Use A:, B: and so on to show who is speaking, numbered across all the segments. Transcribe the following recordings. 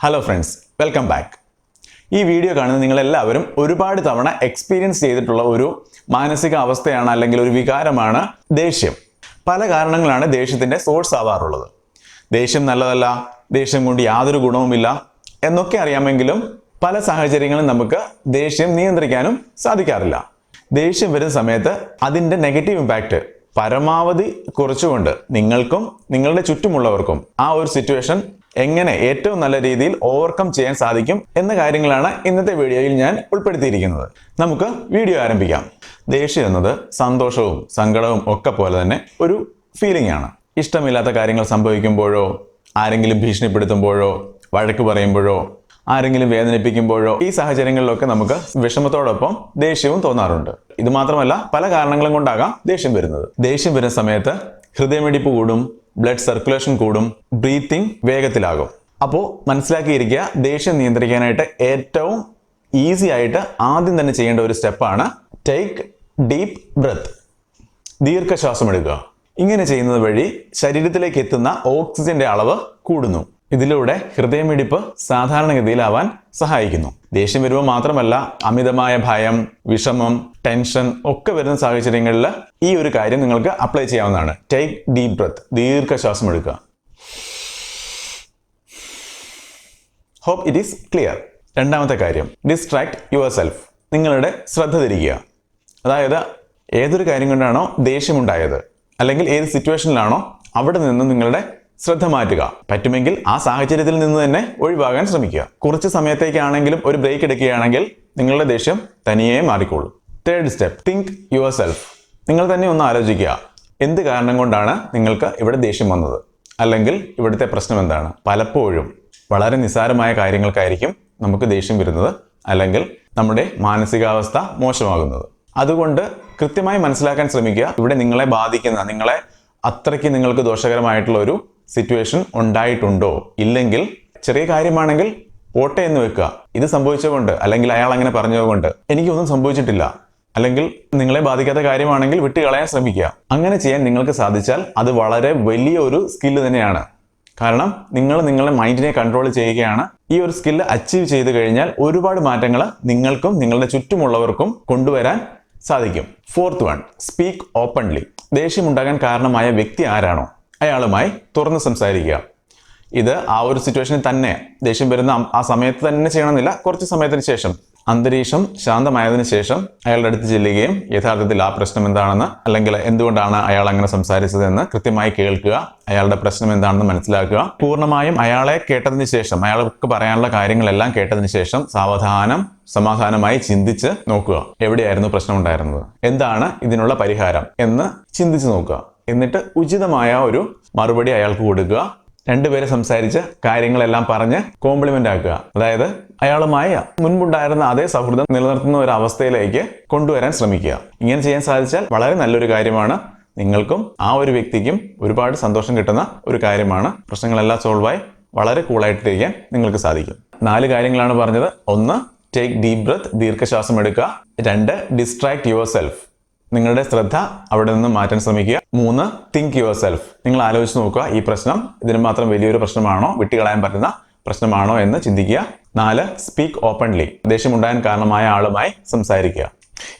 A: Hello friends welcome back ഈ video കാണുന്ന നിങ്ങളെല്ലാവരും ഒരുപാട് തവണ എക്സ്പീരിയൻസ് ചെയ്തിട്ടുള്ള ഒരു മാനസിക അവസ്ഥയാണ് അല്ലെങ്കിൽ ഒരു വികാരമാണ് ദേഷ്യം. പല കാരണങ്ങളാണ് ദേഷ്യത്തിന്റെ സോഴ്സ് ആവാറുള്ളത്. ദേഷ്യം നല്ലതല്ല ദേഷ്യം കൊണ്ട് യാതൊരു ഗുണവുമില്ല എന്നൊക്കെ അറിയാമെങ്കിലും പല സാഹചര്യങ്ങളും നമുക്ക് ദേഷ്യം നിയന്ത്രിക്കാനും സാധിക്കാറില്ല. ദേഷ്യം വരുന്ന സമയത്ത് അതിന്റെ നെഗറ്റീവ് ഇമ്പാക്റ്റ് പരമാവധി കുറച്ചുകൊണ്ട് നിങ്ങൾക്കും നിങ്ങളുടെ ചുറ്റുമുള്ളവർക്കും ആ ഒരു സിറ്റുവേഷൻ എങ്ങനെ ഏറ്റവും നല്ല രീതിയിൽ ഓവർകം ചെയ്യാൻ സാധിക്കും എന്ന കാര്യങ്ങളാണ് ഇന്നത്തെ വീഡിയോയിൽ ഞാൻ ഉൾപ്പെടുത്തിയിരിക്കുന്നത്. നമുക്ക് വീഡിയോ ആരംഭിക്കാം. ദേഷ്യം എന്നത് സന്തോഷവും സങ്കടവും ഒക്കെ പോലെ തന്നെ ഒരു ഫീലിംഗ് ആണ്. ഇഷ്ടമില്ലാത്ത കാര്യങ്ങൾ സംഭവിക്കുമ്പോഴോ ആരെങ്കിലും ഭീഷണിപ്പെടുത്തുമ്പോഴോ വഴക്ക് പറയുമ്പോഴോ ആരെങ്കിലും വേദനിപ്പിക്കുമ്പോഴോ ഈ സാഹചര്യങ്ങളിലൊക്കെ നമുക്ക് വിഷമത്തോടൊപ്പം ദേഷ്യവും തോന്നാറുണ്ട്. ഇത് മാത്രമല്ല പല കാരണങ്ങളും കൊണ്ടാകാം ദേഷ്യം വരുന്നത്. ദേഷ്യം വരുന്ന സമയത്ത് ഹൃദയമിടിപ്പ് കൂടും ബ്ലഡ് സർക്കുലേഷൻ കൂടും ബ്രീത്തിങ് വേഗത്തിലാകും. അപ്പോൾ മനസ്സിലാക്കിയിരിക്കുക ദേഷ്യം നിയന്ത്രിക്കാനായിട്ട് ഏറ്റവും ഈസി ആയിട്ട് ആദ്യം തന്നെ ചെയ്യേണ്ട ഒരു സ്റ്റെപ്പാണ് ടേക്ക് ഡീപ്പ് ബ്രത്ത്. ദീർഘശ്വാസം എടുക്കുക. ഇങ്ങനെ ചെയ്യുന്നത് വഴി ശരീരത്തിലേക്ക് എത്തുന്ന ഓക്സിജന്റെ അളവ് കൂടുന്നു. ഇതിലൂടെ ഹൃദയമിടിപ്പ് സാധാരണഗതിയിലാവാൻ സഹായിക്കുന്നു. ദേഷ്യം വരുമ്പോൾ മാത്രമല്ല അമിതമായ ഭയം വിഷമം ടെൻഷൻ ഒക്കെ വരുന്ന സാഹചര്യങ്ങളിൽ ഈ ഒരു കാര്യം നിങ്ങൾക്ക് അപ്ലൈ ചെയ്യാവുന്നതാണ്. ടേക്ക് ഡീപ് ബ്രത്ത് ദീർഘശ്വാസം എടുക്കുക. ഹോപ്പ് ഇറ്റ് ഈസ് ക്ലിയർ രണ്ടാമത്തെ കാര്യം. ഡിസ്ട്രാക്ട് യുവർ സെൽഫ് നിങ്ങളുടെ ശ്രദ്ധ തിരിക്കുക. അതായത് ഏതൊരു കാര്യം കൊണ്ടാണോ ദേഷ്യമുണ്ടായത്? അല്ലെങ്കിൽ ഏത് സിറ്റുവേഷനിലാണോ അവിടെ നിന്ന് നിങ്ങളുടെ ശ്രദ്ധ മാറ്റുക. പറ്റുമെങ്കിൽ ആ സാഹചര്യത്തിൽ നിന്ന് തന്നെ ഒഴിവാകാൻ ശ്രമിക്കുക. കുറച്ച് സമയത്തേക്കാണെങ്കിലും ഒരു ബ്രേക്ക് എടുക്കുകയാണെങ്കിൽ നിങ്ങളുടെ ദേഷ്യം തനിയെ മാറിക്കോളും. Third step think yourself നിങ്ങൾ തന്നെ ഒന്ന് ആലോചിക്കുക. എന്ത് കാരണം കൊണ്ടാണ് നിങ്ങൾക്ക് ഇവിടെ ദേഷ്യം വന്നത്? അല്ലെങ്കിൽ ഇവിടുത്തെ പ്രശ്നം എന്താണ്? പലപ്പോഴും വളരെ നിസ്സാരമായ കാര്യങ്ങൾക്കായിരിക്കും നമുക്ക് ദേഷ്യം വരുന്നത് അല്ലെങ്കിൽ നമ്മുടെ മാനസികാവസ്ഥ മോശമാകുന്നത്. അതുകൊണ്ട് കൃത്യമായി മനസ്സിലാക്കാൻ ശ്രമിക്കുക. ഇവിടെ നിങ്ങളെ ബാധിക്കുന്ന നിങ്ങളെ അത്രയ്ക്ക് നിങ്ങൾക്ക് ദോഷകരമായിട്ടുള്ള ഒരു സിറ്റുവേഷൻ ഉണ്ടായിട്ടുണ്ടോ? ഇല്ലെങ്കിൽ ചെറിയ കാര്യമാണെങ്കിൽ പോട്ടെ എന്ന് വെക്കുക. ഇത് സംഭവിച്ചതുകൊണ്ട് അല്ലെങ്കിൽ അയാൾ അങ്ങനെ പറഞ്ഞതുകൊണ്ട് എനിക്കൊന്നും സംഭവിച്ചിട്ടില്ല. അല്ലെങ്കിൽ നിങ്ങളെ ബാധിക്കാത്ത കാര്യമാണെങ്കിൽ വിട്ടുകളയാൻ ശ്രമിക്കുക. അങ്ങനെ ചെയ്യാൻ നിങ്ങൾക്ക് സാധിച്ചാൽ അത് വളരെ വലിയ ഒരു സ്കില്ല് തന്നെയാണ്. കാരണം നിങ്ങൾ നിങ്ങളുടെ മൈൻഡിനെ കൺട്രോൾ ചെയ്യുകയാണ്. ഈ ഒരു സ്കില്ല് അച്ചീവ് ചെയ്ത് കഴിഞ്ഞാൽ ഒരുപാട് മാറ്റങ്ങൾ നിങ്ങൾക്കും നിങ്ങളുടെ ചുറ്റുമുള്ളവർക്കും കൊണ്ടുവരാൻ സാധിക്കും. ഫോർത്ത് വൺ സ്പീക്ക് ഓപ്പൺലി ദേഷ്യമുണ്ടാകാൻ കാരണമായ വ്യക്തി ആരാണോ? അയാളുമായി തുറന്ന് സംസാരിക്കുക. ഇത് ആ ഒരു സിറ്റുവേഷനിൽ തന്നെ ദേഷ്യം വരുന്ന ആ- സമയത്ത് തന്നെ ചെയ്യണമെന്നില്ല. കുറച്ച് സമയത്തിന് ശേഷം അന്തരീക്ഷം ശാന്തമായതിനു ശേഷം അയാളുടെ അടുത്ത് ചെല്ലുകയും യഥാർത്ഥത്തിൽ ആ പ്രശ്നം എന്താണെന്ന് അല്ലെങ്കിൽ എന്തുകൊണ്ടാണ് അയാൾ അങ്ങനെ സംസാരിച്ചതെന്ന് കൃത്യമായി കേൾക്കുക. അയാളുടെ പ്രശ്നം എന്താണെന്ന് മനസ്സിലാക്കുക. പൂർണമായും അയാളെ കേട്ടതിന് ശേഷം അയാൾക്ക് പറയാനുള്ള കാര്യങ്ങളെല്ലാം കേട്ടതിന് ശേഷം സാവധാനം സമാധാനമായി ചിന്തിച്ച് നോക്കുക. എവിടെയായിരുന്നു പ്രശ്നം ഉണ്ടായിരുന്നത്? എന്താണ് ഇതിനുള്ള പരിഹാരം എന്ന് ചിന്തിച്ച് നോക്കുക. എന്നിട്ട് ഉചിതമായ ഒരു മറുപടി അയാൾക്ക് കൊടുക്കുക. രണ്ടുപേരെ സംസാരിച്ച് കാര്യങ്ങളെല്ലാം പറഞ്ഞ് കോംപ്ലിമെന്റ് ആക്കുക. അതായത് അയാളുമായി മുൻപുണ്ടായിരുന്ന അതേ സൗഹൃദം നിലനിർത്തുന്ന ഒരു അവസ്ഥയിലേക്ക് കൊണ്ടുവരാൻ ശ്രമിക്കുക. ഇങ്ങനെ ചെയ്യാൻ സാധിച്ചാൽ വളരെ നല്ലൊരു കാര്യമാണ്. നിങ്ങൾക്കും ആ ഒരു വ്യക്തിക്കും ഒരുപാട് സന്തോഷം കിട്ടുന്ന ഒരു കാര്യമാണ്. പ്രശ്നങ്ങളെല്ലാം സോൾവായി വളരെ കൂളായിട്ടിരിക്കാൻ നിങ്ങൾക്ക് സാധിക്കും. നാല് കാര്യങ്ങളാണ് പറഞ്ഞത്. ഒന്ന് ടേക്ക് ഡീപ് ബ്രത്ത് ദീർഘശ്വാസം എടുക്കുക. രണ്ട് ഡിസ്ട്രാക്ട് യുവർ സെൽഫ് നിങ്ങളുടെ ശ്രദ്ധ അവിടെ നിന്ന് മാറ്റാൻ ശ്രമിക്കുക. മൂന്ന് തിങ്ക് യുവർ സെൽഫ് നിങ്ങൾ ആലോചിച്ച് നോക്കുക ഈ പ്രശ്നം ഇതിന് മാത്രം വലിയൊരു പ്രശ്നമാണോ വിട്ടുകളയാൻ പറ്റുന്ന പ്രശ്നമാണോ എന്ന് ചിന്തിക്കുക. നാല് സ്പീക്ക് ഓപ്പൺലി ദേഷ്യമുണ്ടാകാൻ കാരണമായ ആളുമായി സംസാരിക്കുക.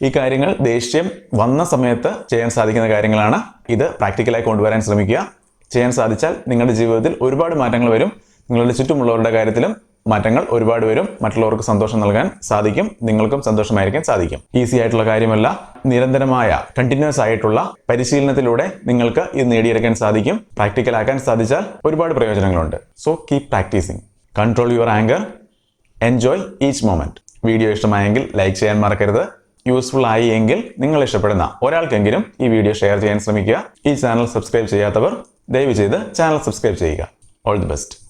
A: ഈ കാര്യങ്ങൾ ദേഷ്യം വന്ന സമയത്ത് ചെയ്യാൻ സാധിക്കുന്ന കാര്യങ്ങളാണ്. ഇത് പ്രാക്ടിക്കലായി കൊണ്ടുവരാൻ ശ്രമിക്കുക. ചെയ്യാൻ സാധിച്ചാൽ നിങ്ങളുടെ ജീവിതത്തിൽ ഒരുപാട് മാറ്റങ്ങൾ വരും. നിങ്ങളുടെ ചുറ്റുമുള്ളവരുടെ കാര്യത്തിലും മാറ്റങ്ങൾ ഒരുപാട് വരും. മറ്റുള്ളവർക്ക് സന്തോഷം നൽകാൻ സാധിക്കും. നിങ്ങൾക്കും സന്തോഷമായിരിക്കാൻ സാധിക്കും. ഈസി ആയിട്ടുള്ള കാര്യമല്ല. നിരന്തരമായ കണ്ടിന്യൂസ് ആയിട്ടുള്ള പരിശീലനത്തിലൂടെ നിങ്ങൾക്ക് ഇത് നേടിയെടുക്കാൻ സാധിക്കും. പ്രാക്ടിക്കൽ ആക്കാൻ സാധിച്ചാൽ ഒരുപാട് പ്രയോജനങ്ങളുണ്ട്. So keep practising control your anger enjoy each moment video ഇഷ്ടമായെങ്കിൽ ലൈക്ക് ചെയ്യാൻ മറക്കരുത്. യൂസ്ഫുൾ ആയി എങ്കിൽ നിങ്ങൾ ഇഷ്ടപ്പെടുന്ന ഒരാൾക്കെങ്കിലും ഈ വീഡിയോ ഷെയർ ചെയ്യാൻ ശ്രമിക്കുക. ഈ ചാനൽ സബ്സ്ക്രൈബ് ചെയ്യാത്തവർ ദയവ് ചെയ്ത് ചാനൽ സബ്സ്ക്രൈബ് ചെയ്യുക. All the best